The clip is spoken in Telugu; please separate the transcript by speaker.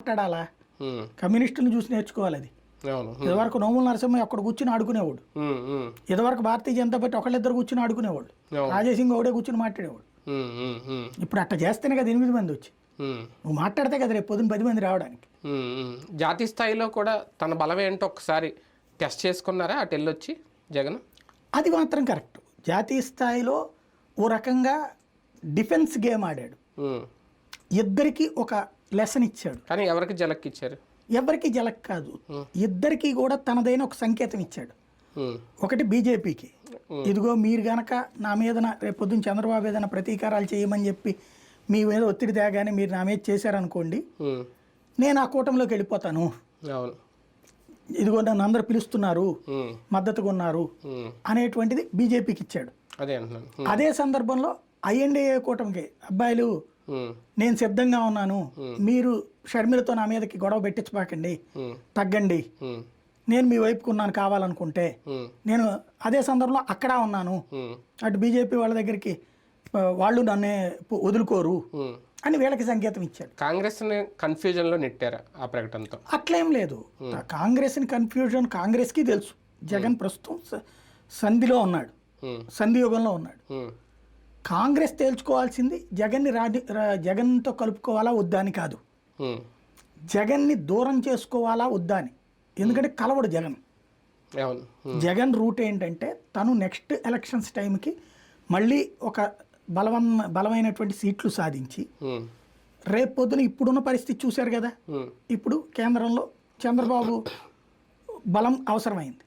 Speaker 1: మాట్లాడాలా? కమ్యూనిస్టులను చూసి నేర్చుకోవాలి అది. ఇదివరకు నోముల నరసింహ అక్కడ కూర్చుని ఆడుకునేవాడు. ఇదివరకు భారతీయ జనతా పార్టీ ఒకళ్ళిద్దరు కూర్చుని ఆడుకునేవాళ్ళు.
Speaker 2: అవును.
Speaker 1: రాజేసింగ్ ఒకడే కూర్చుని మాట్లాడేవాడు. ఇప్పుడు అట్ట చేస్తేనే కదా ఎనిమిది మంది వచ్చి. నువ్వు మాట్లాడితే కదా రేపు పొద్దున పది మంది రావడానికి.
Speaker 2: జాతీయ స్థాయిలో కూడా తన బలం ఏంటో ఒకసారి టెస్ట్ చేసుకున్నారా? అటు వెళ్ళొచ్చి జగన్?
Speaker 1: అది మాత్రం కరెక్ట్. జాతీయ స్థాయిలో ఓ రకంగా డిఫెన్స్ గేమ్ ఆడాడు. ఇద్దరికి ఒక లెసన్ ఇచ్చాడు.
Speaker 2: కానీ ఎవరికి జలక్కిచ్చారు
Speaker 1: ఎవరికి జలక్ కాదు. ఇద్దరికి కూడా తనదైన ఒక సంకేతం ఇచ్చాడు. ఒకటి బీజేపీకి. ఇదిగో మీరు గనక నా మీద రేపు పొద్దున్న చంద్రబాబు ఏదైనా ప్రతీకారాలు చేయమని చెప్పి మీ మీద ఒత్తిడి తేగానే మీరు నా మీద చేశారనుకోండి నేను ఆ కూటమిలోకి వెళ్ళిపోతాను. ఇదిగో నన్ను అందరు పిలుస్తున్నారు మద్దతుగా ఉన్నారు అనేటువంటిది బీజేపీకి ఇచ్చాడు.
Speaker 2: అదే
Speaker 1: సందర్భంలో ఐఎన్డీఏ కూటమికి అబ్బాయిలు నేను సిద్ధంగా ఉన్నాను. మీరు షర్మిలతో నా మీదకి గొడవ పెట్టించబాకండి. తగ్గండి. నేను మీ వైపుకు ఉన్నాను కావాలనుకుంటే. నేను అదే సందర్భంలో అక్కడ ఉన్నాను. అటు బీజేపీ వాళ్ళ దగ్గరికి వాళ్ళు నన్నే వదులుకోరు. అని వీళ్ళకి సంకేతం ఇచ్చాడు.
Speaker 2: కాంగ్రెస్ని కన్ఫ్యూజన్లో నెట్టారా ఆ ప్రకటనతో?
Speaker 1: అట్లేం లేదు. కాంగ్రెస్ని కన్ఫ్యూజన్ కాంగ్రెస్కి తెలుసు. జగన్ ప్రస్తుతం సంధిలో ఉన్నాడు.
Speaker 2: ఉమ్,
Speaker 1: సంధి యుగంలో ఉన్నాడు కాంగ్రెస్ తేల్చుకోవాల్సింది జగన్ని రాజ జగన్తో కలుపుకోవాలా వద్దా అని కాదు. జగన్ని దూరం చేసుకోవాలా వద్దా అని. ఎందుకంటే కలవడు జగన్. జగన్ రూట్ ఏంటంటే తను నెక్స్ట్ ఎలక్షన్స్ టైంకి మళ్ళీ ఒక బలవన్ బలమైనటువంటి సీట్లు సాధించి
Speaker 2: ఉమ్,
Speaker 1: రేపు పొద్దున ఇప్పుడున్న పరిస్థితి చూశారు కదా? ఇప్పుడు కేంద్రంలో చంద్రబాబు బలం అవసరమైంది.